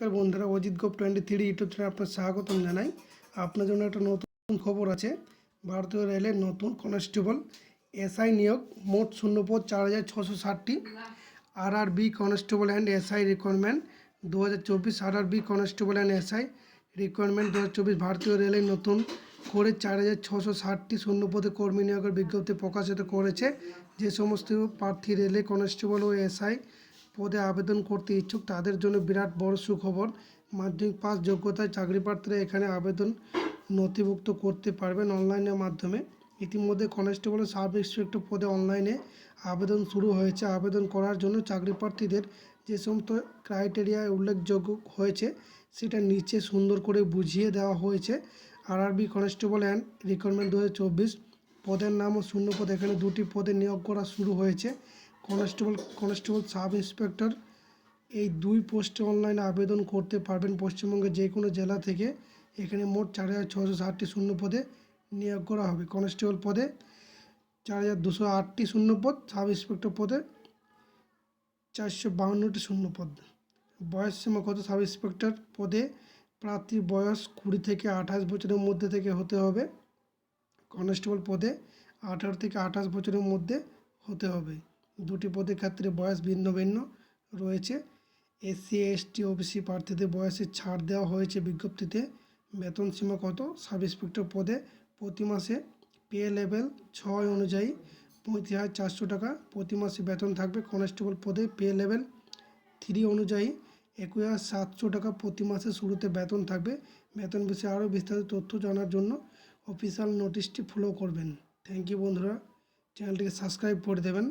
নমস্কার বন্ধুরা, Ajit Gope twenty three YouTube চ্যানেলে আপনার স্বাগতম জানাই। আপনার জন্য একটা নতুন খবর আছে। ভারতীয় রেলের নতুন কনস্টেবল এসআই নিয়োগ, মোট শূন্যপদ চার হাজার ছশো ষাটটি। R R B constable and SI requirement দু হাজার চব্বিশ R R B constable and SI requirement দু হাজার চব্বিশ ভারতীয় রেলের নতুন করে চার হাজার ছশো ষাটটি শূন্যপদে কর্মী নিয়োগের বিজ্ঞপ্তি প্রকাশিত করেছে। যে সমস্ত প্রার্থী রেলে কনস্টেবল ও এসআই পদে আবেদন করতে ইচ্ছুক, তাদের জন্য বিরাট বড় সুখবর। মাধ্যমিক পাস যোগ্যতায় চাকরি প্রার্থীরা এখানে আবেদন নথিভুক্ত করতে পারবেন অনলাইনের মাধ্যমে। ইতিমধ্যে কনস্টেবল সাব ইন্সপেক্টর পদে অনলাইনে আবেদন শুরু হয়েছে। আবেদন করার জন্য চাকরি প্রার্থীদের যে সমস্ত ক্রাইটেরিয়া উল্লেখযোগ্য হয়েছে, সেটা নিচে সুন্দর করে বুঝিয়ে দেওয়া হয়েছে। আরআরবি কনস্টেবল অ্যান্ড রিক্রুটমেন্ট দু হাজার চব্বিশ, পদের নাম ও শূন্য পদ। এখানে দুটি পদে নিয়োগ করা শুরু হয়েছে। কনস্টেবল কনস্টেবল সাব ইন্সপেক্টর এই দুই পোস্টে অনলাইনে আবেদন করতে পারবেন পশ্চিমবঙ্গের যে কোনো জেলা থেকে। এখানে মোট চার হাজার ছশো ষাটটি শূন্য পদে নিয়োগ করা হবে। কনস্টেবল পদে চার হাজার দুশো আটটি শূন্য পদ সাব ইন্সপেক্টর পদে চারশো বাউন্নটি শূন্য পদ বয়স সীমা কত? সাব ইন্সপেক্টর পদে প্রার্থীর বয়স কুড়ি থেকে আঠাশ বছরের মধ্যে থেকে হতে হবে। কনস্টেবল পদে আঠারো থেকে আঠাশ বছরের মধ্যে হতে হবে। দুটি পদের ক্ষেত্রে বয়স ভিন্ন ভিন্ন রয়েছে। এসসি এসটি ওবিসি প্রার্থীদের বয়সে ছাড় দেওয়া হয়েছে বিজ্ঞপ্তিতে। বেতন সীমা কত? সাব ইন্সপেক্টর পদে প্রতি মাসে পে লেভেল ছয় অনুযায়ী পঁয়ত্রিশ হাজার চারশো টাকা প্রতি মাসে বেতন থাকবে। কনস্টেবল পদে পে লেভেল থ্রি অনুযায়ী একুশ হাজার সাতশো টাকা প্রতি মাসে শুরুতে বেতন থাকবে। বেতন বিষয়ে আরও বিস্তারিত তথ্য জানার জন্য অফিসিয়াল নোটিশটি ফলো করবেন। থ্যাংক ইউ বন্ধুরা। চ্যানেলটিকে সাবস্ক্রাইব করে দেবেন।